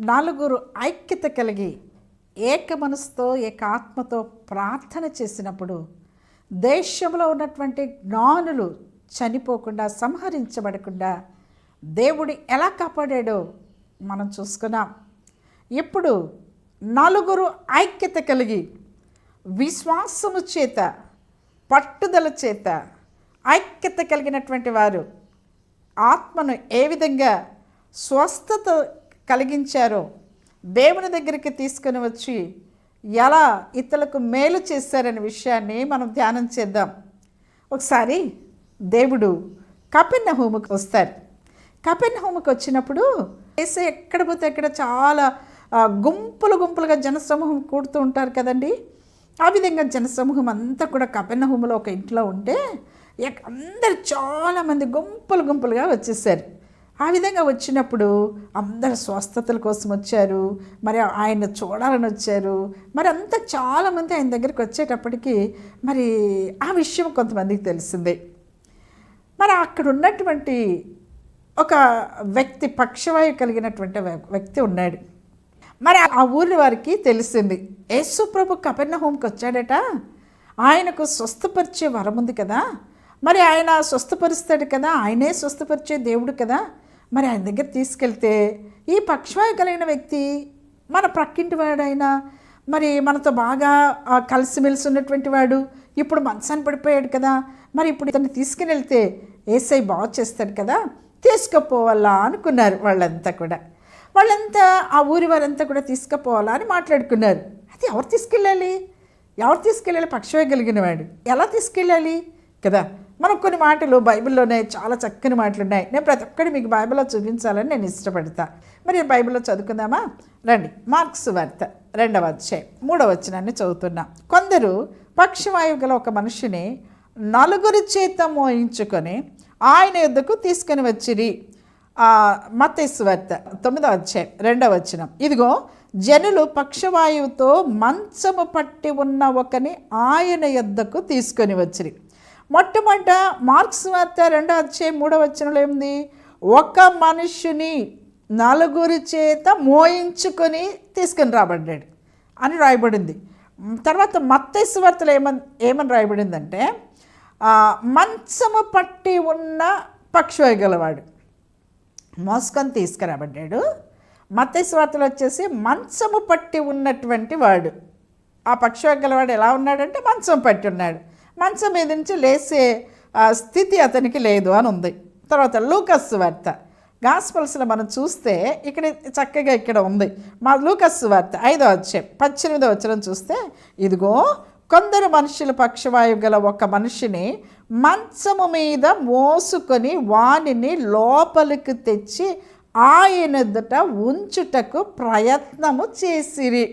నలుగురు ఐక్యత కలిగి ఏక మనసుతో ఏకాత్మతో ప్రార్థన చేసినప్పుడు దేశంలో ఉన్నటువంటి జ్ఞానులు చనిపోకుండా సంహరించబడకుండా దేవుడు ఎలా కాపాడాడో మనం చూసుకున్నాం. ఇప్పుడు నలుగురు ఐక్యత కలిగి విశ్వాసము చేత పట్టుదల చేత ఐక్యత కలిగినటువంటి వారు ఆత్మను ఏ విధంగా స్వస్థత కలిగించారో? దేవుని దగ్గరికి తీసుకొని వచ్చి ఎలా ఇతరులకు మేలు చేశారనే విషయాన్ని మనం ధ్యానం చేద్దాం. ఒకసారి దేవుడు కపిన్న హోముకి వస్తారు. కపిన్న హోముకు వచ్చినప్పుడు వేసే ఎక్కడ పోతే ఎక్కడ చాలా గుంపులు గుంపులుగా జనసమూహం కూడుతూ ఉంటారు కదండి. ఆ విధంగా జనసమూహం అంతా కూడా కపెన్నహూములో ఒక ఇంట్లో ఉంటే అందరు చాలామంది గుంపులు గుంపులుగా వచ్చేసారు. ఆ విధంగా వచ్చినప్పుడు అందరు స్వస్థతల కోసం వచ్చారు. మరి ఆయన చూడాలని వచ్చారు. మరి అంతా చాలామంది ఆయన దగ్గరికి వచ్చేటప్పటికి మరి ఆ విషయం కొంతమందికి తెలిసిందే. మరి అక్కడ ఉన్నటువంటి ఒక వ్యక్తి పక్షవాయు కలిగినటువంటి వ్యక్తి ఉన్నాడు. మరి ఆ ఊరి వారికి తెలిసింది యేసు ప్రభు కపెన్న హోమ్కి వచ్చాడట. ఆయనకు స్వస్థపరిచే వరం ఉంది కదా. మరి ఆయన స్వస్థపరుస్తాడు కదా. ఆయనే స్వస్థపరిచే దేవుడు కదా. మరి ఆయన దగ్గర తీసుకెళ్తే ఈ పక్షవాయు కలిగిన వ్యక్తి మన ప్రక్కింటి వాడైనా మరి మనతో బాగా కలిసిమెలిసి ఉన్నటువంటి వాడు ఇప్పుడు మనసాన్ని పడిపోయాడు కదా మరి ఇప్పుడు ఇతన్ని తీసుకుని వెళ్తే ఏసై బాగు చేస్తాడు కదా తీసుకుపోవాలా అనుకున్నారు వాళ్ళంతా కూడా. వాళ్ళంతా ఆ ఊరి వారంతా కూడా తీసుకుపోవాలా అని మాట్లాడుకున్నారు. అది ఎవరు తీసుకెళ్ళాలి? ఎవరు తీసుకెళ్ళాలి? పక్షవేయగలిగిన వాడు. ఎలా తీసుకెళ్ళాలి? కదా మనకు కొన్ని మాటలు బైబిల్లోనే చాలా చక్కని మాటలు ఉన్నాయి నేను ప్రతి ఒక్కటి మీకు బైబిల్లో చూపించాలని నేను ఇష్టపడతా. మరి బైబిల్లో చదువుకుందామా? రండి. మార్క్స్ వార్త రెండవ అధ్యాయం మూడవ వచనాన్ని చదువుతున్నా. కొందరు పక్షవాయువు గల ఒక మనిషిని నలుగురి చేత మోయించుకొని ఆయన యుద్ధకు తీసుకొని వచ్చిరి. మతేశ్వర్త తొమ్మిదవ అధ్యాయం రెండవ వచనం. ఇదిగో జనులు పక్షవాయువుతో మంచము పట్టి ఉన్న ఒకని ఆయన యుద్ధకు తీసుకొని వచ్చిరి. మొట్టమొదట మార్క్స్ వార్త రెండో అధ్యాయం మూడో వచనంలో ఏముంది? ఒక మనుషుని నలుగురి చేత మోయించుకొని తీసుకుని రాబడ్డాడు అని రాయబడింది. తర్వాత మత్తైసు వార్తలు ఏమని ఏమని రాయబడిందంటే మంచము పట్టి ఉన్న పక్షవాయు గలవాడు మోసుకొని తీసుకురాబడ్డాడు. మత్తయి వార్తలు వచ్చేసి మంచము పట్టి ఉన్నటువంటి వాడు. ఆ పక్షి గలవాడు ఎలా ఉన్నాడంటే మంచం పట్టి ఉన్నాడు. మంచం మీద నుంచి లేసే స్థితి అతనికి లేదు అని ఉంది. తర్వాత లూకస్ వార్త. గాస్పల్స్లో మనం చూస్తే ఇక్కడ చక్కగా ఇక్కడ ఉంది. మా లూకస్ వార్త ఐదో వచ్చే పద్దెనిమిదో వచ్చిన చూస్తే ఇదిగో కొందరు మనుషుల పక్షవాయువు గల ఒక మనిషిని మంచము మీద మోసుకొని వానిని లోపలికి తెచ్చి ఆయన ఎదుట ఉంచుటకు ప్రయత్నము చేసిరి.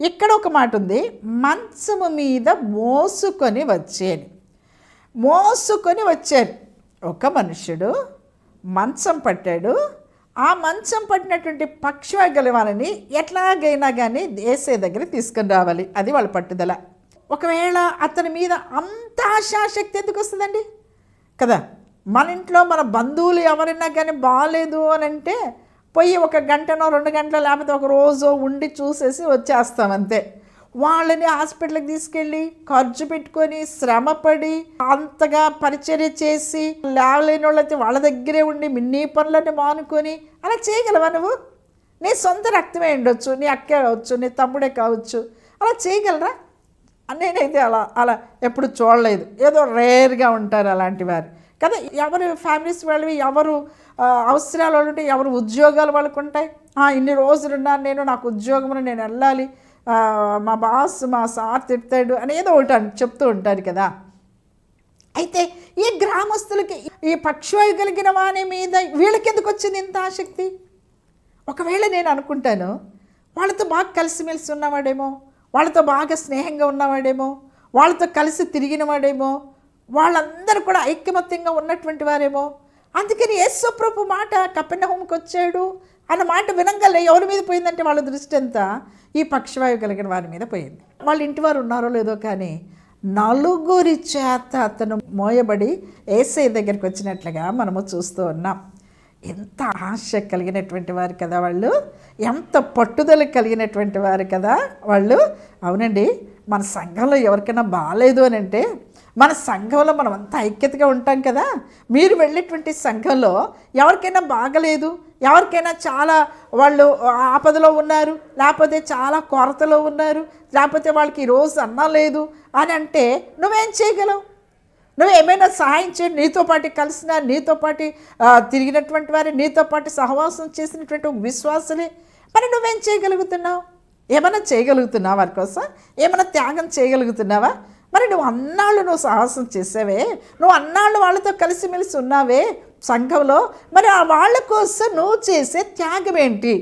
ఇక్కడ ఒక మాట ఉంది. మంచము మీద మోసుకొని వచ్చేది మోసుకొని వచ్చారు ఒక మనుషుడు మంచం పట్టాడు. ఆ మంచం పట్టినటువంటి పక్షవాయు గలవాలని ఎట్లాగైనా కానీ దేశే దగ్గర తీసుకుని రావాలి. అది వాళ్ళ పట్టుదల. ఒకవేళ అతని మీద అంత ఆశాశక్తి ఎందుకు వస్తుందండి? కదా మన ఇంట్లో మన బంధువులు ఎవరైనా కానీ బాగాలేదు అని అంటే పోయి ఒక గంటనో రెండు గంటలో లేకపోతే ఒక రోజు ఉండి చూసేసి వచ్చేస్తాం అంతే. వాళ్ళని హాస్పిటల్కి తీసుకెళ్ళి ఖర్చు పెట్టుకొని శ్రమపడి అంతగా పరిచర్య చేసి లేవలేని వాళ్ళైతే వాళ్ళ దగ్గరే ఉండి మిన్నీ పనులన్నీ మానుకొని అలా చేయగలవా నువ్వు? నీ సొంత రక్తమే ఉండొచ్చు నీ అక్కే కావచ్చు నీ తమ్ముడే కావచ్చు. అలా చేయగలరా? నేనైతే అలా అలా ఎప్పుడు చూడలేదు. ఏదో రేర్గా ఉంటారు అలాంటి వారు. కదా? ఎవరు ఫ్యామిలీస్ వాళ్ళవి ఎవరు అవసరాలు వాళ్ళు ఉంటాయి ఎవరు ఉద్యోగాలు వాళ్ళకు ఉంటాయి? ఇన్ని రోజులు ఉన్నాను నేను నాకు ఉద్యోగం నేను వెళ్ళాలి. మా బాస్ మా సార్ తిడతాడు అనేదో ఏదో ఒకటి చెప్తూ ఉంటారు కదా? అయితే ఈ గ్రామస్తులకి ఈ పక్షవాయు కలిగిన వాని మీద వీళ్ళకి ఎందుకు వచ్చింది ఇంత ఆసక్తి? ఒకవేళ నేను అనుకుంటాను వాళ్ళతో బాగా కలిసిమెలిసి ఉన్నవాడేమో వాళ్ళతో బాగా స్నేహంగా ఉన్నవాడేమో వాళ్ళతో కలిసి తిరిగినవాడేమో వాళ్ళందరూ కూడా ఐక్యమత్యంగా ఉన్నటువంటి వారేమో. అందుకని యేసుప్రభు మాట కపెన్నహోంకి వచ్చాడు అన్న మాట వినంగలే ఎవరి మీద పోయిందంటే వాళ్ళ దృష్టి అంతా ఈ పక్షవాయువు కలిగిన వారి మీద పోయింది. వాళ్ళ ఇంటి వారు ఉన్నారో లేదో కానీ నలుగురి చేత అతను మోయబడి ఏసై దగ్గరికి వచ్చినట్లుగా మనము చూస్తూ ఉన్నాం. ఎంత ఆశ కలిగినటువంటి వారు కదా వాళ్ళు? ఎంత పట్టుదల కలిగినటువంటి వారు కదా వాళ్ళు? అవునండి మన సంఘంలో ఎవరికైనా బాగాలేదు అని అంటే మన సంఘంలో మనం అంతా ఐక్యతగా ఉంటాం కదా. మీరు వెళ్ళేటువంటి సంఘంలో ఎవరికైనా బాగలేదు ఎవరికైనా చాలా వాళ్ళు ఆపదలో ఉన్నారు లేకపోతే చాలా కొరతలో ఉన్నారు లేకపోతే వాళ్ళకి ఈరోజు అన్నం లేదు అని అంటే నువ్వేం చేయగలవు? నువ్వు ఏమైనా సహాయం చేయండి నీతో పాటు కలిసిన నీతో పాటు తిరిగినటువంటి వారి నీతో పాటు సహవాసం చేసినటువంటి ఒక విశ్వాసులే. మరి నువ్వేం చేయగలుగుతున్నావు? ఏమైనా చేయగలుగుతున్నావు వారి కోసం? ఏమైనా త్యాగం చేయగలుగుతున్నావా? మరి నువ్వు అన్నాళ్ళు నువ్వు సాహసం చేసావే? నువ్వు అన్నాళ్ళు వాళ్ళతో కలిసిమెలిసి ఉన్నావే సంఘంలో? మరి ఆ వాళ్ళ కోసం నువ్వు చేసే త్యాగం ఏంటి?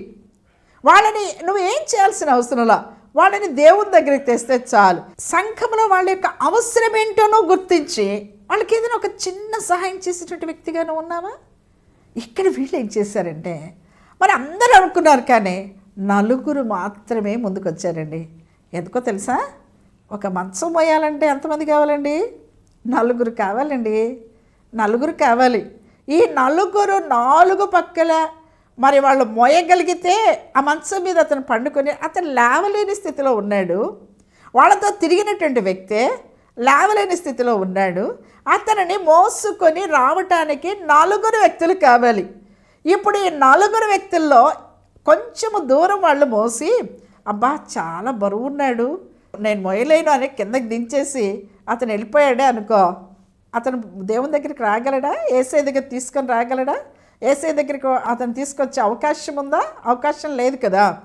వాళ్ళని నువ్వు ఏం చేయాల్సిన అవసరంలా? వాళ్ళని దేవుని దగ్గరికి తెస్తే చాలు. సంఘంలో వాళ్ళ యొక్క అవసరం ఏంటోనో గుర్తించి వాళ్ళకి ఏదైనా ఒక చిన్న సహాయం చేసేటువంటి వ్యక్తిగా నువ్వు ఉన్నావా? ఇక్కడ వీళ్ళు ఏం చేశారంటే మరి అందరూ అనుకున్నారు కానీ నలుగురు మాత్రమే ముందుకు వచ్చారండి ఎందుకో తెలుసా? ఒక మంచం పోయాలంటే ఎంతమంది కావాలండి? నలుగురు కావాలండి. నలుగురు కావాలి. ఈ నలుగురు నాలుగు పక్కల మరి వాళ్ళు మోయగలిగితే ఆ మంచం మీద అతను పండుకొని అతను లేవలేని స్థితిలో ఉన్నాడు. వాళ్ళతో తిరిగినటువంటి వ్యక్తే లేవలేని స్థితిలో ఉన్నాడు. అతనిని మోసుకొని రావటానికి నలుగురు వ్యక్తులు కావాలి. ఇప్పుడు ఈ నలుగురు వ్యక్తుల్లో కొంచెము దూరం వాళ్ళు మోసి అబ్బా చాలా బరువు ఉన్నాడు. నేను మొయ్యలేను అని కిందకి దించేసి అతను వెళ్ళిపోయాడే అనుకో. అతను దేవుని దగ్గరికి రాగలడా? ఏసై దగ్గర తీసుకొని రాగలడా? ఏసై దగ్గరికి అతను తీసుకొచ్చే అవకాశం ఉందా? అవకాశం లేదు కదా.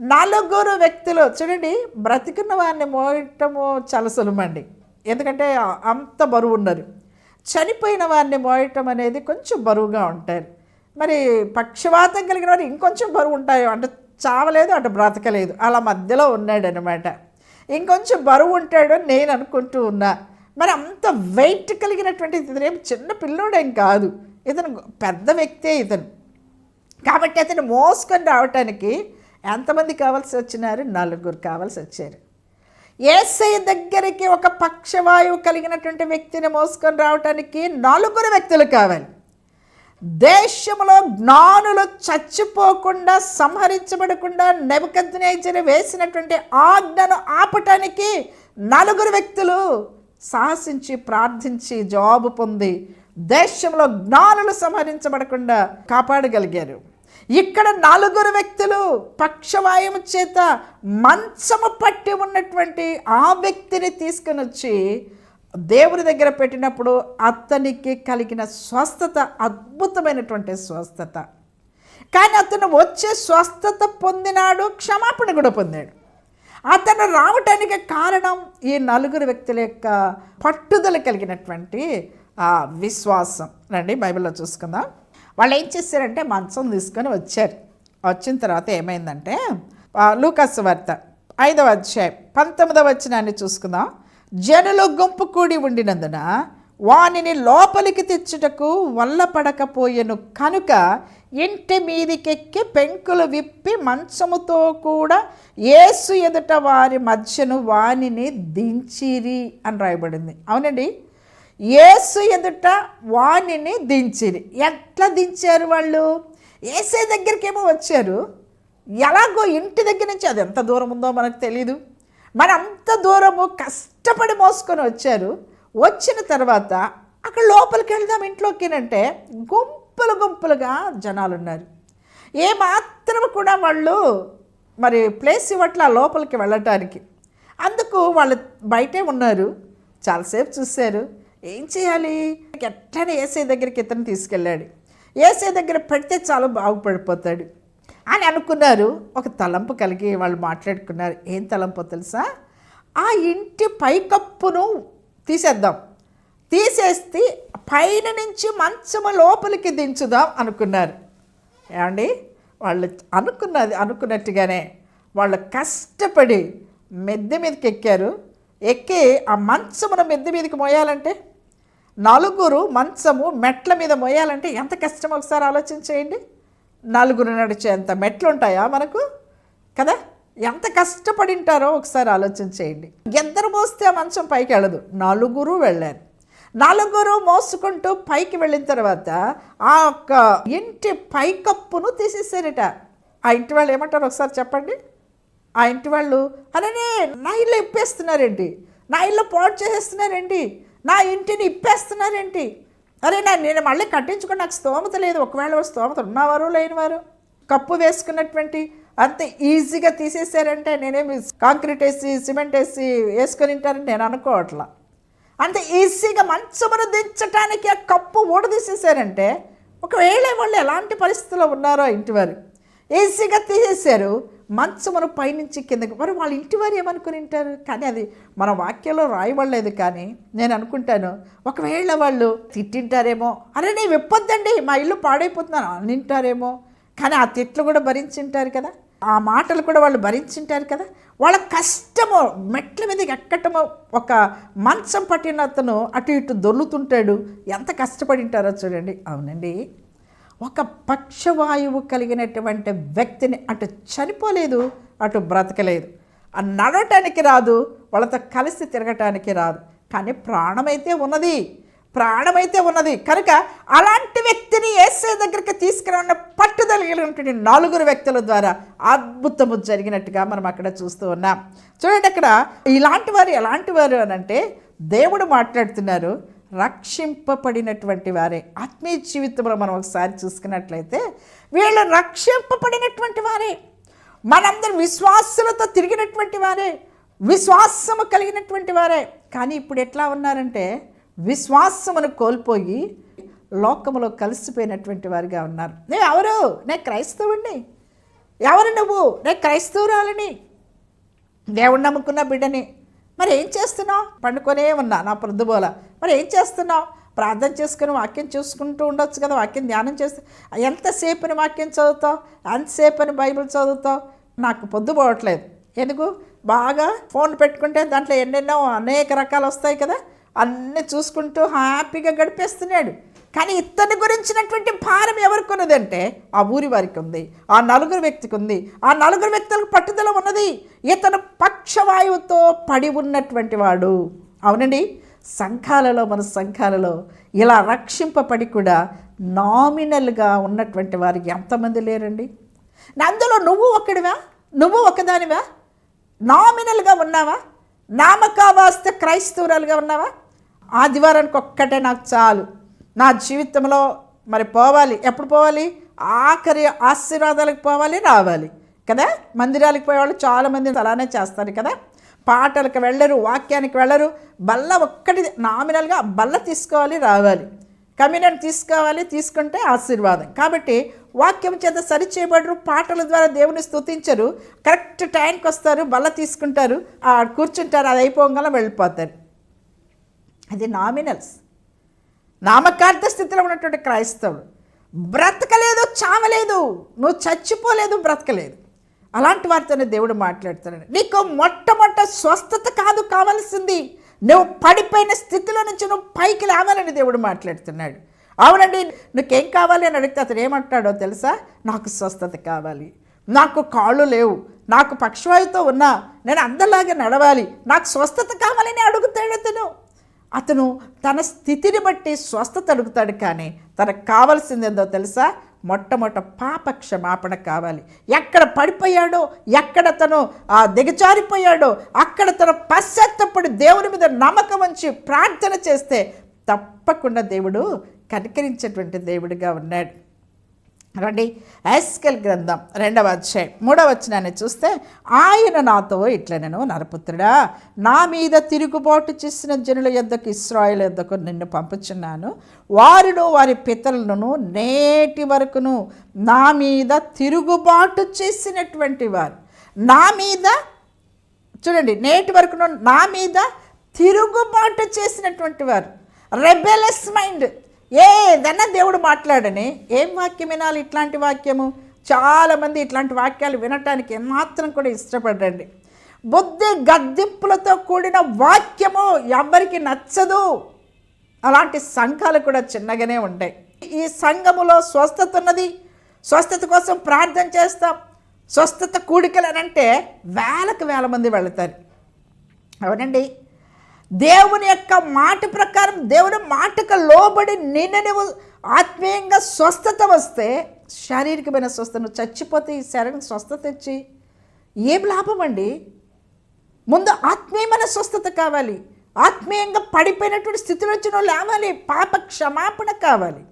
నలుగురు వ్యక్తులు చూడండి బ్రతికున్న వారిని మోయటము చాలా సులభండి ఎందుకంటే అంత బరువు ఉన్నారు చనిపోయిన వారిని మోయటం అనేది కొంచెం బరువుగా ఉంటారు. మరి పక్షవాతం కలిగిన వారు ఇంకొంచెం బరువు ఉంటాయో అంటే చావలేదు అటు బ్రతకలేదు. అలా మధ్యలో ఉన్నాడు అనమాట ఇంకొంచెం బరువు ఉంటాడు అని నేను అనుకుంటూ ఉన్నా. మరి అంత వెయిట్ కలిగినటువంటి ఇతను ఏం చిన్న పిల్లోడేం కాదు. ఇతను పెద్ద వ్యక్తే ఇతను. కాబట్టి అతను మోసుకొని రావటానికి ఎంతమంది కావాల్సి వచ్చినారు? నలుగురు కావాల్సి వచ్చారు. ఏసై దగ్గరికి ఒక పక్షవాయువు కలిగినటువంటి వ్యక్తిని మోసుకొని రావటానికి నలుగురు వ్యక్తులు కావాలి. దేశంలో జ్ఞానులు చచ్చిపోకుండా సంహరించబడకుండా నెబద్నేచర్ వేసినటువంటి ఆజ్ఞను ఆపటానికి నలుగురు వ్యక్తులు సాహసించి ప్రార్థించి జవాబు పొంది దేశంలో జ్ఞానులు సంహరించబడకుండా కాపాడగలిగారు. ఇక్కడ నలుగురు వ్యక్తులు పక్షవాయువు చేత మంచము పట్టి ఉన్నటువంటి ఆ వ్యక్తిని తీసుకొని వచ్చి దేవుని దగ్గర పెట్టినప్పుడు అతనికి కలిగిన స్వస్థత అద్భుతమైనటువంటి స్వస్థత. కానీ అతను వచ్చే స్వస్థత పొందినాడు క్షమాపణ కూడా పొందాడు. అతను రావటానికి కారణం ఈ నలుగురు వ్యక్తుల యొక్క పట్టుదల కలిగినటువంటి ఆ విశ్వాసం. రండి బైబిల్లో చూసుకుందాం. వాళ్ళు ఏం చేశారంటే మంచం తీసుకొని వచ్చారు. వచ్చిన తర్వాత ఏమైందంటే లూకస్ వార్త ఐదవ అధ్యాయం పంతొమ్మిదవ వచ్చినాన్ని చూసుకుందాం. జనులు గుంపు కూడి ఉండినందున వానిని లోపలికి తెచ్చుటకు వల్ల పడకపోయెను కనుక ఇంటి మీదికెక్కి పెంకులు విప్పి మంచముతో కూడా ఏసు ఎదుట వారి మధ్యను వానిని దించిరి అని రాయబడింది. అవునండి? ఏసు ఎదుట వాణిని దించిరి. ఎట్లా దించారు వాళ్ళు? ఏసే దగ్గరికేమో వచ్చారు. ఎలాగో ఇంటి దగ్గర నుంచి అది ఎంత దూరం ఉందో మనకు తెలీదు. మరి అంత దూరము కష్టపడి మోసుకొని వచ్చారు. వచ్చిన తర్వాత అక్కడ లోపలికి వెళ్దాం ఇంట్లోకినంటే గుంపులు గుంపులుగా జనాలు ఉన్నారు ఏమాత్రం కూడా వాళ్ళు మరి ప్లేస్ ఇవ్వట్ల లోపలికి వెళ్ళటానికి. అందుకు వాళ్ళు బయటే ఉన్నారు. చాలాసేపు చూశారు. ఏం చేయాలి? ఎట్లనే ఏసై దగ్గరికి ఇతను తీసుకెళ్ళాడు. ఏసై దగ్గర పెడితే చాలా బాగుపడిపోతాడు. అని అనుకున్నారు. ఒక తలంపు కలిగి వాళ్ళు మాట్లాడుకున్నారు. ఏం తలంపు తెలుసా? ఆ ఇంటి పైకప్పును తీసేద్దాం. తీసేస్తే పైన నుంచి మంచము లోపలికి దించుదాం అనుకున్నారు. ఏమండి? వాళ్ళు అనుకున్నది అనుకున్నట్టుగానే వాళ్ళు కష్టపడి మెద్దె మీదకి ఎక్కారు. ఎక్కి ఆ మంచమును మెద్దె మీదకి మోయాలంటే? నలుగురు మంచము మెట్ల మీద మోయాలంటే ఎంత కష్టం? ఒకసారి ఆలోచించేయండి. నలుగురు నడిచేంత మెట్లు ఉంటాయా మనకు? కదా? ఎంత కష్టపడి ఉంటారో ఒకసారి ఆలోచన చేయండి. ఇద్దరు మోస్తే మంచం పైకి వెళ్ళదు. నలుగురు వెళ్ళారు. నలుగురు మోసుకుంటూ పైకి వెళ్ళిన తర్వాత ఆ యొక్క ఇంటి పైకప్పును తీసేసారట ఆ ఇంటి వాళ్ళు ఏమంటారు ఒకసారి చెప్పండి? ఆ ఇంటి వాళ్ళు అరే నా ఇల్లు ఇప్పేస్తున్నారండి నా ఇల్లు పాడు చేసేస్తున్నారండి నా ఇంటిని ఇప్పేస్తున్నారేంటి? అదే నేను నేను మళ్ళీ కట్టించుకుని నాకు స్తోమత లేదు. ఒకవేళ స్తోమత ఉన్నవారు లేనివారు కప్పు వేసుకున్నటువంటి అంత ఈజీగా తీసేసారంటే నేనేమి కాంక్రీట్ వేసి సిమెంట్ వేసి వేసుకొని ఉంటారని నేను అనుకోవట్లా. అంత ఈజీగా మంచమును దించటానికి ఆ కప్పు ఊడదీసేసారంటే ఒకవేళ వాళ్ళు ఎలాంటి పరిస్థితుల్లో ఉన్నారో ఇంటివారు ఈజీగా తీసేశారు. మంచమును పైనుంచి కిందకి. మరి వాళ్ళ ఇంటి వారు ఏమనుకుని ఉంటారు? కానీ అది మన వాక్యంలో రాయబడలేదు కానీ నేను అనుకుంటాను ఒకవేళ వాళ్ళు తిట్టింటారేమో అరే నేను విప్పొద్దండి మా ఇల్లు పాడైపోతున్నాను అనింటారేమో కానీ ఆ తిట్లు కూడా భరించింటారు కదా? ఆ మాటలు కూడా వాళ్ళు భరించింటారు కదా? వాళ్ళ కష్టము మెట్ల మీద ఎక్కటము ఒక మంచం పట్టిన అతను అటు ఇటు దొర్లుతుంటాడు. ఎంత కష్టపడి ఉంటారో చూడండి. అవునండి. ఒక పక్షవాయువు కలిగినటువంటి వ్యక్తిని అటు చనిపోలేదు అటు బ్రతకలేదు. నడవటానికి రాదు వాళ్ళతో కలిసి తిరగటానికి రాదు. కానీ ప్రాణమైతే ఉన్నది ప్రాణమైతే ఉన్నది. కనుక అలాంటి వ్యక్తిని ఏసే దగ్గరికి తీసుకురావన్న పట్టుదల కలిగినటువంటి నలుగురు వ్యక్తుల ద్వారా అద్భుతము జరిగినట్టుగా మనం అక్కడ చూస్తూ ఉన్నాం. చూడండి అక్కడ ఇలాంటి వారు ఎలాంటి వారు అని అంటే దేవుడు మాట్లాడుతున్నారు. రక్షింపబడినటువంటి వారే. ఆత్మీయ జీవితంలో మనం ఒకసారి చూసుకున్నట్లయితే వీళ్ళు రక్షింపబడినటువంటి వారే. మనందరం విశ్వాసులతో తిరిగినటువంటి వారే. విశ్వాసము కలిగినటువంటి వారే. కానీ ఇప్పుడు ఎట్లా ఉన్నారంటే విశ్వాసమును కోల్పోయి లోకములో కలిసిపోయినటువంటి వారిగా ఉన్నారు. నే ఎవరు? నేను క్రైస్తవుణ్ణి. ఎవరు నువ్వు? నేను క్రైస్తవురాలని. దేవుడు నమ్ముకున్న బిడ్డని. మరి ఏం చేస్తున్నావు? పండుకొనే ఉన్నా నా ప్రొద్దుబోల మరి ఏం చేస్తున్నావు? ప్రార్థన చేసుకుని వాక్యం చూసుకుంటూ ఉండొచ్చు కదా వాక్యం ధ్యానం చేస్తే. ఎంతసేపని వాక్యం చదువుతావు? ఎంతసేపని బైబిల్ చదువుతావు? నాకు పొద్దుపోవట్లేదు ఎందుకు? బాగా ఫోన్ పెట్టుకుంటే దాంట్లో ఎన్నెన్నో అనేక రకాలు వస్తాయి కదా అన్నీ చూసుకుంటూ హ్యాపీగా గడిపేస్తున్నాడు. కానీ ఇతని గురించినటువంటి భారం ఎవరికి ఉన్నదంటే ఆ ఊరి వారికి ఉంది ఆ నలుగురు వ్యక్తికి ఉంది. ఆ నలుగురు వ్యక్తులకు పట్టుదల ఉన్నది. ఇతను పక్షవాయువుతో పడి ఉన్నటువంటి వాడు. అవునండి? సంఘాలలో మన సంఘాలలో ఇలా రక్షింపబడి కూడా నామినల్గా ఉన్నటువంటి వారికి ఎంతమంది లేరండి? అందులో నువ్వు ఒకడివా నువ్వు ఒకదానివా? నామినల్గా ఉన్నావా? నామకావాస్త క్రైస్తవురాలుగా ఉన్నావా? ఆదివారానికి ఒక్కటే నాకు చాలు. నా జీవితంలో మరి పోవాలి. ఎప్పుడు పోవాలి? ఆఖరి ఆశీర్వాదాలకు పోవాలి రావాలి. కదా? మందిరాలకు పోయేవాళ్ళు చాలామంది అలానే చేస్తారు కదా? పాటలకు వెళ్ళరు వాక్యానికి వెళ్ళరు. బల్ల ఒక్కటి నామినల్గా బల్ల తీసుకోవాలి రావాలి. కమ్యూనియన్ తీసుకోవాలి తీసుకుంటే ఆశీర్వాదం. కాబట్టి వాక్యం చేత సరి చేయబడరు పాటల ద్వారా దేవుని స్తుతించరు. కరెక్ట్ టైంకి వస్తారు బల్ల తీసుకుంటారు ఆ కూర్చుంటారు అది అయిపోగానే వెళ్ళిపోతారు. అది నామినల్స్. నామకార్థ స్థితిలో ఉన్నటువంటి క్రైస్తవుడు బ్రతకలేదు చావలేదు. నువ్వు చచ్చిపోలేదు బ్రతకలేదు. అలాంటి వారితోనే దేవుడు మాట్లాడుతున్నాడు నీకు మొట్టమొదట స్వస్థత కాదు కావాల్సింది. నువ్వు పడిపోయిన స్థితిలో నుంచి నువ్వు పైకి లేవాలని దేవుడు మాట్లాడుతున్నాడు. అవునండి నీకేం కావాలి అని అడిగితే అతను ఏమంటాడో తెలుసా? నాకు స్వస్థత కావాలి. నాకు కాళ్ళు లేవు. నాకు పక్షవాయుతో ఉన్నా నేను అందరిలాగా నడవాలి. నాకు స్వస్థత కావాలని అడుగుతాడు అతను. అతను తన స్థితిని బట్టి స్వస్థత అడుగుతాడు కానీ తనకు కావాల్సింది ఏందో తెలుసా? మొట్టమొదట పాప క్షమాపణ కావాలి. ఎక్కడ పడిపోయాడో ఎక్కడ తను ఆ దిగజారిపోయాడో అక్కడ తను పశ్చాత్తపడి దేవుని మీద నమ్మకం ఉంచి ప్రార్థన చేస్తే తప్పకుండా దేవుడు కనికరించేటువంటి దేవుడిగా ఉన్నాడు. రండి. ఐస్కెల్ గ్రంథం రెండవ అధ్యాయం. మూడవ వచ్చినాన్ని చూస్తే ఆయన నాతో ఇట్లా నేను నరపుత్రుడా నా మీద తిరుగుబాటు చేసిన జనుల యొద్దకు ఇస్రాయల్ యొద్దకు నిన్ను పంపుచున్నాను. వారును వారి పితరులను నేటి వరకును నా మీద తిరుగుబాటు చేసినటువంటి వారు. నా మీద చూడండి నేటి వరకును నా మీద తిరుగుబాటు చేసినటువంటి వారు. రెబెలస్ మైండ్ ఏదన్నా దేవుడు మాట్లాడని ఏం వాక్యం వినాలి ఇట్లాంటి వాక్యము? చాలామంది ఇట్లాంటి వాక్యాలు వినటానికి ఏమాత్రం కూడా ఇష్టపడండి బుద్ధి గద్దింపులతో కూడిన వాక్యము ఎవరికి నచ్చదు. అలాంటి సంఘాలు కూడా చిన్నగానే ఉంటాయి. ఈ సంఘములో స్వస్థత ఉన్నది. స్వస్థత కోసం ప్రార్థన చేస్తాం. స్వస్థత కూడికలు అని అంటే వేలకు వేల మంది వెళతారు. అవునండి? దేవుని యొక్క మాట ప్రకారం దేవుని మాటకు లోబడి నిన్న నువ్వు ఆత్మీయంగా స్వస్థత వస్తే శారీరకమైన స్వస్థత నువ్వు చచ్చిపోతే ఈ శరీరం స్వస్థత ఇచ్చి ఏం లాభం అండి? ముందు ఆత్మీయమైన స్వస్థత కావాలి. ఆత్మీయంగా పడిపోయినటువంటి స్థితిలో వచ్చిన లేవాలి. పాప క్షమాపణ కావాలి.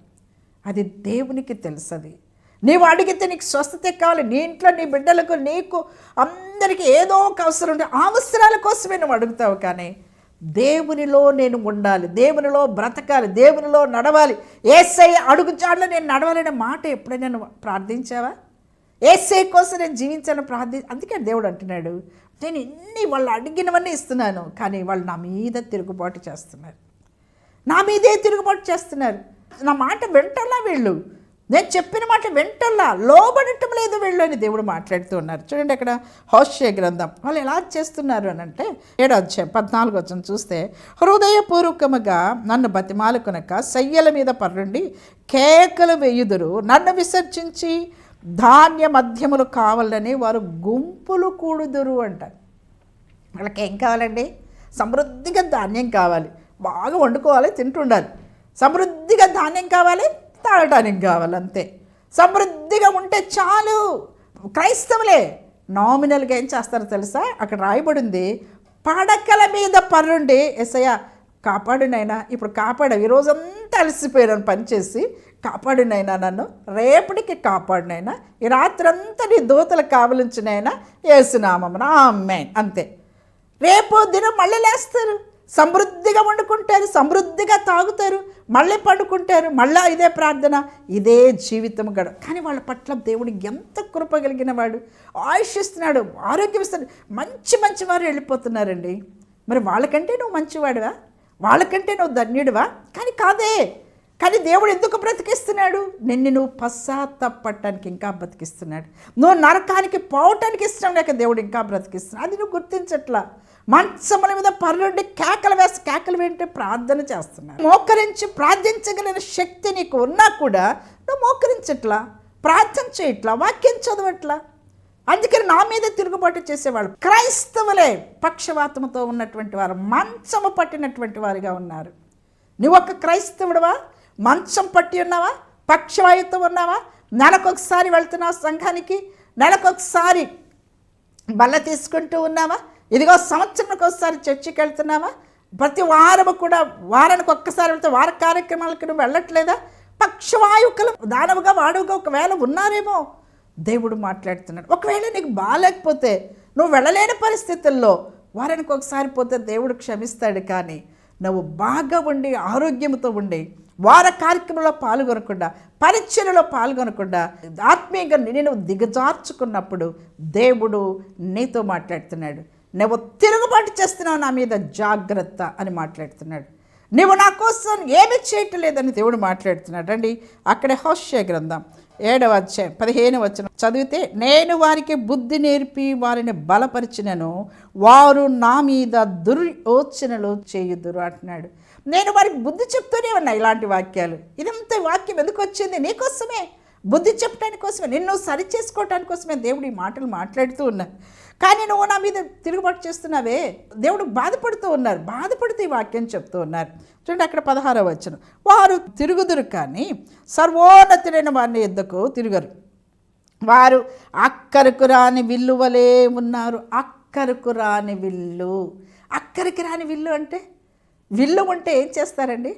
అది దేవునికి తెలుసది. నీవు అడిగితే నీకు స్వస్థత కావాలి. నీ ఇంట్లో నీ బిడ్డలకు నీకు అందరికీ ఏదో ఒక అవసరం ఉంటే ఆ అవసరాల కోసమే నువ్వు అడుగుతావు కానీ దేవునిలో నేను ఉండాలి దేవునిలో బ్రతకాలి దేవునిలో నడవాలి. ఏసై అడుగు నేను నడవాలనే మాట ఎప్పుడైనా నేను ప్రార్థించావా? ఏసై కోసం నేను జీవించాలని ప్రార్థి అందుకే దేవుడు అంటున్నాడు నేను ఇన్ని వాళ్ళు అడిగినవన్నీ ఇస్తున్నాను కానీ వాళ్ళు నా మీద తిరుగుబాటు చేస్తున్నారు. నా మీదే తిరుగుబాటు చేస్తున్నారు. నా మాట వింటలా వీళ్ళు? నేను చెప్పిన మాట వెంటల్లా లోబడటం లేదు వీళ్ళు అని దేవుడు మాట్లాడుతూ ఉన్నారు. చూడండి అక్కడ హౌష్య గ్రంథం. వాళ్ళు ఎలా చేస్తున్నారు అని అంటే ఏడో అధ్యాయం పద్నాలుగు వచ్చిన చూస్తే హృదయపూర్వకముగా నన్ను బతిమాలుకునక సయ్యల మీద పర్రుండి కేకలు వేయుదురు. నన్ను విసర్జించి ధాన్య మధ్యములు కావాలని వారు గుంపులు కూడుదురు అంటారు. వాళ్ళకి ఏం కావాలండి? సమృద్ధిగా ధాన్యం కావాలి. బాగా వండుకోవాలి తింటుండాలి. సమృద్ధిగా ధాన్యం కావాలి తాగటానికి కావాలంతే. సమృద్ధిగా ఉంటే చాలు. క్రైస్తవులే. నామినల్గా ఏం చేస్తారో తెలుసా? అక్కడ రాయబడింది పడకల మీద పనుండి ఎసయ్య కాపాడునైనా ఇప్పుడు కాపాడావు. ఈ రోజంతా అలసిపోయాను పనిచేసి కాపాడునైనా నన్ను. రేపటికి కాపాడునైనా ఈ రాత్రంతా నీ దూతలు కావలించినైనా ఏసునామమున ఆమెన్. అంతే. రేపు దినం మళ్ళీ లేస్తారు. సమృద్ధిగా వండుకుంటారు సమృద్ధిగా తాగుతారు మళ్ళీ పండుకుంటారు మళ్ళీ ఇదే ప్రార్థన ఇదే జీవితం గడ. కానీ వాళ్ళ పట్ల దేవుడు ఎంత కృప కలిగిన వాడు ఆయుష్ ఇస్తున్నాడు ఆరోగ్యం ఇస్తున్నాడు. మంచి మంచి వారు వెళ్ళిపోతున్నారండి. మరి వాళ్ళకంటే నువ్వు మంచివాడువా? వాళ్ళకంటే నువ్వు ధన్యుడివా? కానీ కాదే. కానీ దేవుడు ఎందుకు బ్రతికిస్తున్నాడు? నిన్ను నువ్వు పశ్చాత్తపడటానికి ఇంకా బ్రతికిస్తున్నాడు. నువ్వు నరకానికి పోవటానికి ఇష్టం లేక దేవుడు ఇంకా బ్రతికిస్తున్నాడు. అది నువ్వు గుర్తించట్లా. మంచముల మీద పర్రుండి కేకలు వేసి కేకలు వెంటే ప్రార్థన చేస్తున్నాను మోకరించి ప్రార్థించగలిగిన శక్తి నీకు ఉన్నా కూడా నువ్వు మోకరించట్లా ప్రార్థన చేయట్లా వాక్యం చదవట్లా. అందుకని నా మీద తిరుగుబాటు చేసేవాళ్ళు క్రైస్తవులే పక్షవాతముతో ఉన్నటువంటి వారు మంచము పట్టినటువంటి వారిగా ఉన్నారు. నువ్వు ఒక క్రైస్తవుడవా? మంచం పట్టి ఉన్నావా? పక్షవాయుతో ఉన్నావా? నెలకొకసారి వెళ్తున్నావా సంఘానికి నెలకొకసారి బల్ల తీసుకుంటూ ఉన్నావా? ఇదిగో సంవత్సరానికి ఒకసారి చర్చికి వెళ్తున్నావా? ప్రతి వారము కూడా వారానికి ఒక్కసారి వెళ్తే వార కార్యక్రమాలకు నువ్వు వెళ్ళట్లేదా? పక్షవాయుకలు దానవుగా వాడుగా ఒకవేళ ఉన్నారేమో దేవుడు మాట్లాడుతున్నాడు. ఒకవేళ నీకు బాగాలేకపోతే నువ్వు వెళ్ళలేని పరిస్థితుల్లో వారానికి ఒకసారి పోతే దేవుడు క్షమిస్తాడు కానీ నువ్వు బాగా ఉండి ఆరోగ్యంతో ఉండి వార కార్యక్రమంలో పాల్గొనకుండా పరిచయలో పాల్గొనకుండా ఆత్మీయంగా నేను దిగజార్చుకున్నప్పుడు దేవుడు నీతో మాట్లాడుతున్నాడు. నువ్వు తిరుగుబాటు చేస్తున్నావు నా మీద జాగ్రత్త అని మాట్లాడుతున్నాడు. నువ్వు నా కోసం ఏమి చేయటం లేదని దేవుడు మాట్లాడుతున్నాడు. అండి అక్కడే హోషే గ్రంథం ఏడవ అధ్యాయం పదిహేను వచ్చిన చదివితే నేను వారికి బుద్ధి నేర్పి వారిని బలపరిచినను వారు నా మీద దుర్యోచనలు చేయుదురు అంటున్నాడు. నేను వారికి బుద్ధి చెప్తూనే ఉన్నా ఇలాంటి వాక్యాలు. ఇదంతా వాక్యం ఎందుకు వచ్చింది? నీకోసమే బుద్ధి చెప్పడానికి కోసమే. నిన్ను సరి చేసుకోవటానికి కోసమే దేవుడు ఈ మాటలు మాట్లాడుతూ ఉన్నారు. కానీ నువ్వు నా మీద తిరుగుబాటు చేస్తున్నావే. దేవుడు బాధపడుతూ ఉన్నారు. బాధపడుతూ ఈ వాక్యం చెప్తూ ఉన్నారు. చూడండి అక్కడ పదహారవ వచ్చిన వారు తిరుగుదురు కానీ సర్వోన్నతుడైన వారిని ఎద్దకు తిరుగరు. వారు అక్కరకు రాని విల్లువలే ఉన్నారు. అక్కరకు రాని విల్లు. అక్కరికి రాని విల్లు అంటే విల్లు ఉంటే ఏం చేస్తారండి?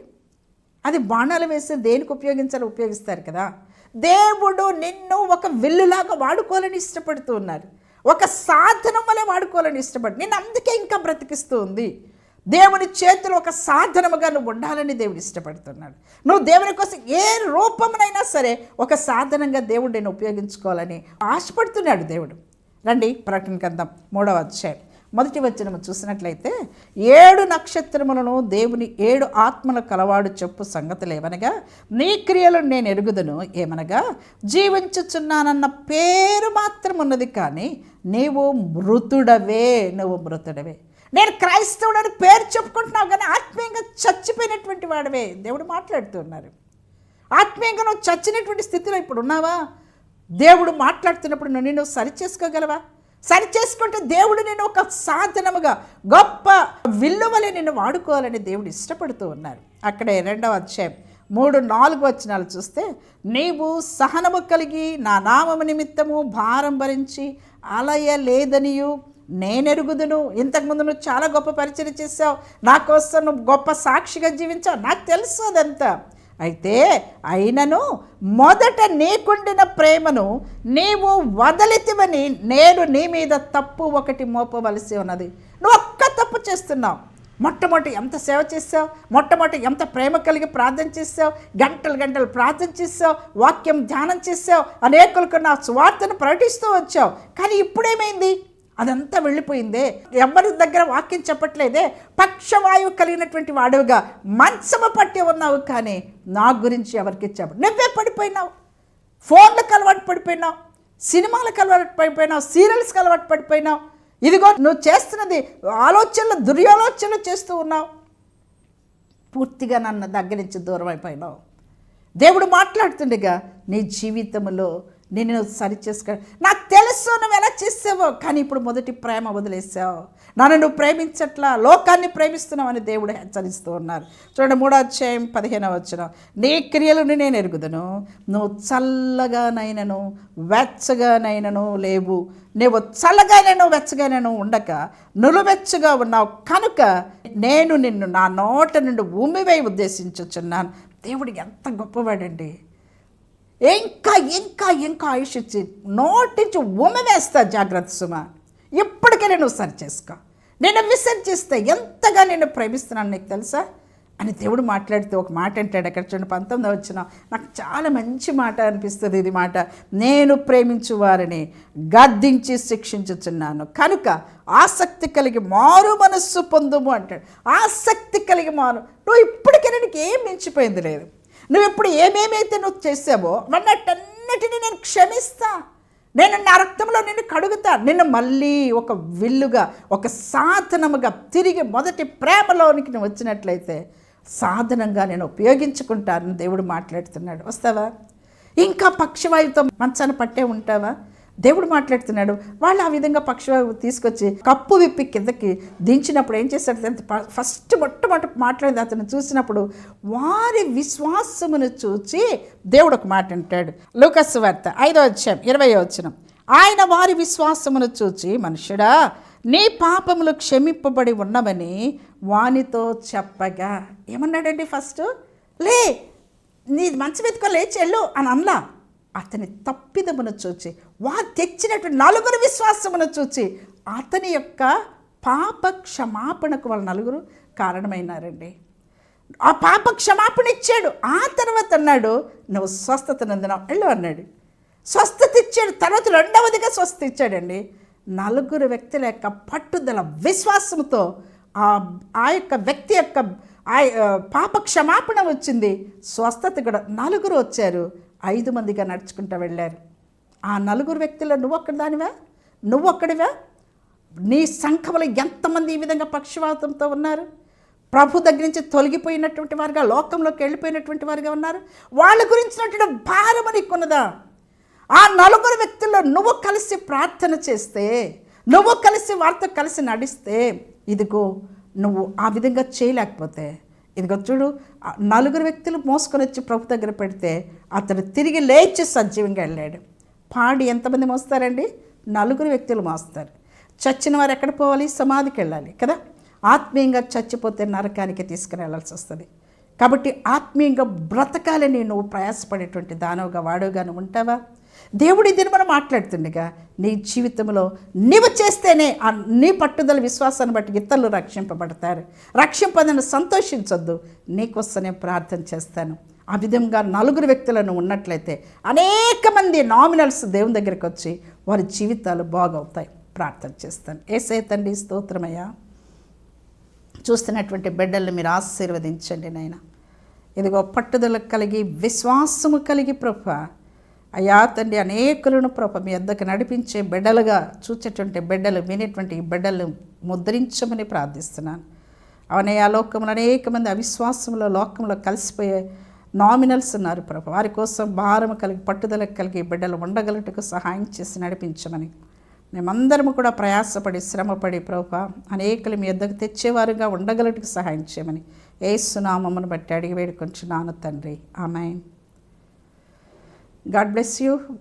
అది బాణాలు వేసి దేనికి ఉపయోగించాలో ఉపయోగిస్తారు కదా. దేవుడు నిన్ను ఒక విల్లులాగా వాడుకోవాలని ఇష్టపడుతూ ఉన్నారు. ఒక సాధనం వలె వాడుకోవాలని ఇష్టపడి నేను అందుకే ఇంకా బ్రతికిస్తూ ఉంది. దేవుని చేతులు ఒక సాధనముగా నువ్వు ఉండాలని దేవుడు ఇష్టపడుతున్నాడు. నువ్వు దేవుని కోసం ఏ రూపమునైనా సరే ఒక సాధనంగా దేవుడు నేను ఉపయోగించుకోవాలని ఆశపడుతున్నాడు దేవుడు. రండి ప్రకటన కందాం మూడవ అధ్యాయం. మొదటి వచనము చూసినట్లయితే ఏడు నక్షత్రములను దేవుని ఏడు ఆత్మల కలవాడు చెప్పు సంగతులు ఏమనగా నీ క్రియలను నేను ఎరుగుదను ఏమనగా జీవించుచున్నానన్న పేరు మాత్రం ఉన్నది కానీ నీవు మృతుడవే నువ్వు మృతుడవే. నేను క్రైస్తవుడని పేరు చెప్పుకుంటున్నావు కానీ ఆత్మీయంగా చచ్చిపోయినటువంటి వాడవే దేవుడు మాట్లాడుతున్నారు ఆత్మీయంగా నువ్వు చచ్చినటువంటి స్థితిలో ఇప్పుడు ఉన్నావా దేవుడు మాట్లాడుతున్నప్పుడు నువ్వు నువ్వు సరి చేసుకోగలవా సరి చేసుకుంటే దేవుడు నేను ఒక సాధనముగా గొప్ప విల్లువలే నిన్ను వాడుకోవాలని దేవుడు ఇష్టపడుతూ ఉన్నారు. అక్కడే రెండవ అధ్యాయం మూడు నాలుగు వచనాలు చూస్తే నీవు సహనము కలిగి నా నామము నిమిత్తము భారం భరించి అలయ లేదనియు నేనెరుగుదును ఇంతకుముందు నువ్వు చాలా గొప్ప పరిచయం చేసావు నా కోసం నువ్వు గొప్ప సాక్షిగా జీవించావు. నాకు తెలుసు అదంతా. అయితే అయినను మొదట నీకుండిన ప్రేమను నీవు వదలితివని నేను నీ మీద తప్పు ఒకటి మోపవలసి ఉన్నది. నువ్వు ఒక్క తప్పు చేస్తున్నావు. మొట్టమొదటి ఎంత సేవ చేసావు మొట్టమొదటి ఎంత ప్రేమ కలిగి ప్రార్థన చేసావు గంటలు గంటలు ప్రార్థన చేసావు వాక్యం ధ్యానం చేసావు అనేకులకు నా స్వార్థను ప్రకటిస్తూ వచ్చావు. కానీ ఇప్పుడేమైంది? అదంతా వెళ్ళిపోయిందే. ఎవరి దగ్గర వాక్యం చెప్పట్లేదే. పక్షవాయువు కలిగినటువంటి వాడవుగా. మంచము పట్టి ఉన్నావు కానీ నా గురించి ఎవరికి చెప్ప నువ్వే పడిపోయినావు. ఫోన్లకు అలవాటు పడిపోయినావు. సినిమాలకు అలవాటు పడిపోయినావు. సీరియల్స్కి అలవాటు పడిపోయినావు. ఇదిగో నువ్వు చేస్తున్నది ఆలోచనలు దుర్యాలోచనలు చేస్తూ ఉన్నావు. పూర్తిగా నన్ను దగ్గర నుంచి దూరం అయిపోయినావు. దేవుడు మాట్లాడుతుండగా నీ జీవితంలో నేను నువ్వు సరి చేసుకో నాకు తెలుసు నువ్వు ఎలా చేసావో? కానీ ఇప్పుడు మొదటి ప్రేమ వదిలేసావు. నన్ను నువ్వు ప్రేమించట్లా లోకాన్ని ప్రేమిస్తున్నావని దేవుడు హెచ్చరిస్తూ ఉన్నారు. చూడండి మూడో అధ్యాయం పదిహేనవ వచ్చిన నీ క్రియలను నేను ఎరుగుదను. నువ్వు చల్లగానైనను వెచ్చగానైనను లేవు. నువ్వు చల్లగానైనా వెచ్చగానైనా ఉండక నులువెచ్చగా ఉన్నావు. కనుక నేను నిన్ను నా నోట నుండి ఉమ్మివై ఉద్దేశించుచున్నాను. దేవుడు ఎంత గొప్పవాడండి. ఇంకా ఇంకా ఇంకా ఆయుష్ ఇచ్చి నోటించి ఉమ్మివేస్తా జాగ్రత్త సుమ. ఎప్పటికైనా నువ్వు సరి చేసుకో. నేను విసర్జిస్తే ఎంతగా నేను ప్రేమిస్తున్నాను నీకు తెలుసా? అని దేవుడు మాట్లాడితే ఒక మాట అంటాడు. అక్కడ చూడండి పంతొమ్మిది వచ్చిన నాకు చాలా మంచి మాట అనిపిస్తుంది ఇది మాట. నేను ప్రేమించు వారిని గద్దించి శిక్షించుచున్నాను. కనుక ఆసక్తి కలిగి మారు మనస్సు పొందుము అంటాడు. ఆసక్తి కలిగి మారు. నువ్వు ఇప్పటికైనా నీకు ఏం మించిపోయింది లేదు. నువ్వు ఇప్పుడు ఏమేమైతే నువ్వు చేసావో వాటన్నిటిని నేను క్షమిస్తా. నేను నా రక్తంలో నిన్ను కడుగుతా. నిన్ను మళ్ళీ ఒక విల్లుగా ఒక సాధనముగా తిరిగి మొదటి ప్రేమలోనికి నువ్వు వచ్చినట్లయితే సాధనంగా నేను ఉపయోగించుకుంటానని దేవుడు మాట్లాడుతున్నాడు. వస్తావా? ఇంకా పక్షవాయువుతో మంచాన పట్టే ఉంటావా? దేవుడు మాట్లాడుతున్నాడు. వాళ్ళు ఆ విధంగా పక్షి తీసుకొచ్చి కప్పు విప్పి కిందకి దించినప్పుడు ఏం చేశాడు అంటే ఫస్ట్ మొట్టమొదటి మాట్లాడింది అతను చూసినప్పుడు వారి విశ్వాసమును చూచి దేవుడు ఒక మాట అంటాడు. లూకస్ వార్త ఐదో వచ్చాం ఇరవై వచ్చిన ఆయన వారి విశ్వాసమును చూచి మనుషుడా నీ పాపములు క్షమింపబడి ఉన్నవని వానితో చెప్పగా. ఏమన్నాడండి ఫస్ట్? లే నీ మంచి వెతుకొని లేచి వెళ్ళు అని అనలా. అతని తప్పిదమును చూచి వా తెచ్చినటువంటి నలుగురు విశ్వాసమును చూచి అతని యొక్క పాప క్షమాపణకు వాళ్ళ నలుగురు కారణమైనారండి. ఆ పాప క్షమాపణ ఇచ్చాడు. ఆ తర్వాత అన్నాడు నువ్వు స్వస్థత నందినావు. వెళ్ళు అన్నాడు. స్వస్థత ఇచ్చాడు. తర్వాత రెండవదిగా స్వస్థత ఇచ్చాడండి. నలుగురు వ్యక్తుల యొక్క పట్టుదల విశ్వాసంతో ఆ ఆ యొక్క వ్యక్తి యొక్క ఆ పాప క్షమాపణ వచ్చింది. స్వస్థత కూడా నలుగురు వచ్చారు. ఐదు మందిగా నడుచుకుంటూ వెళ్ళారు. ఆ నలుగురు వ్యక్తుల్లో నువ్వు ఒక్కడి దానివా నువ్వు ఒక్కడివా? నీ సంఖములో ఎంతమంది ఈ విధంగా పక్షవాతంతో ఉన్నారు? ప్రభు దగ్గర నుంచి తొలగిపోయినటువంటి వారుగా లోకంలోకి వెళ్ళిపోయినటువంటి వారుగా ఉన్నారు? వాళ్ళ గురించినటువంటి భారం నీకున్నదా? ఆ నలుగురు వ్యక్తుల్లో నువ్వు కలిసి ప్రార్థన చేస్తే నువ్వు కలిసి వారితో కలిసి నడిస్తే ఇదిగో నువ్వు ఆ విధంగా చేయలేకపోతే ఇదిగో చూడు నలుగురు వ్యక్తులు మోసుకొని వచ్చి ప్రభు దగ్గర పెడితే అతడు తిరిగి లేచి సజీవంగా వెళ్ళాడు. పాడి ఎంతమంది మోస్తారండి? నలుగురు వ్యక్తులు మోస్తారు. చచ్చిన వారు ఎక్కడ పోవాలి? సమాధికి వెళ్ళాలి కదా? ఆత్మీయంగా చచ్చిపోతే నరకానికి తీసుకుని వెళ్ళాల్సి వస్తుంది. కాబట్టి ఆత్మీయంగా బ్రతకాలని నువ్వు ప్రయాసపడేటువంటి దానవుగా వాడుగా ఉంటావా? దేవుడి దీన్ని మనం మాట్లాడుతుండగా నీ జీవితంలో నీవు చేస్తేనే ఆ నీ పట్టుదల విశ్వాసాన్ని బట్టి ఇతరులు రక్షింపబడతారు. రక్షింపదని సంతోషించొద్దు. నీకోసం ప్రార్థన చేస్తాను. ఆ విధంగా నలుగురు వ్యక్తులను ఉన్నట్లయితే అనేక మంది నామినల్స్ దేవుని దగ్గరికి వచ్చి వారి జీవితాలు బాగవుతాయి. ప్రార్థన చేస్తాను. ఏసే తండ్రి స్తోత్రమయ్యా. చూస్తున్నటువంటి బిడ్డల్ని మీరు ఆశీర్వదించండి నాయన. ఇదిగో పట్టుదల కలిగి విశ్వాసము కలిగి ప్రభా అయా తండ్రి అనేకులను ప్రభ మీ వద్దకు నడిపించే బిడ్డలుగా చూచేటువంటి బిడ్డలు వినేటువంటి బిడ్డలు ముద్రించమని ప్రార్థిస్తున్నాను. అవనే ఆ లోకంలో అనేక మంది అవిశ్వాసంలో లోకంలో కలిసిపోయే నామినల్స్ ఉన్నారు ప్రభు. వారి కోసం భారం కలిగి పట్టుదల కలిగి బిడ్డలు ఉండగలటకు సహాయం చేసి నడిపించమని. మేమందరము కూడా ప్రయాసపడి శ్రమపడి ప్రభా అనేకులు మీ ఎద్దకు తెచ్చేవారుగా ఉండగలటకు సహాయం చేయమని. ఏసునామమును బట్టి అడిగి వేడుకొంచున్నాను తండ్రి. ఆమె God bless you.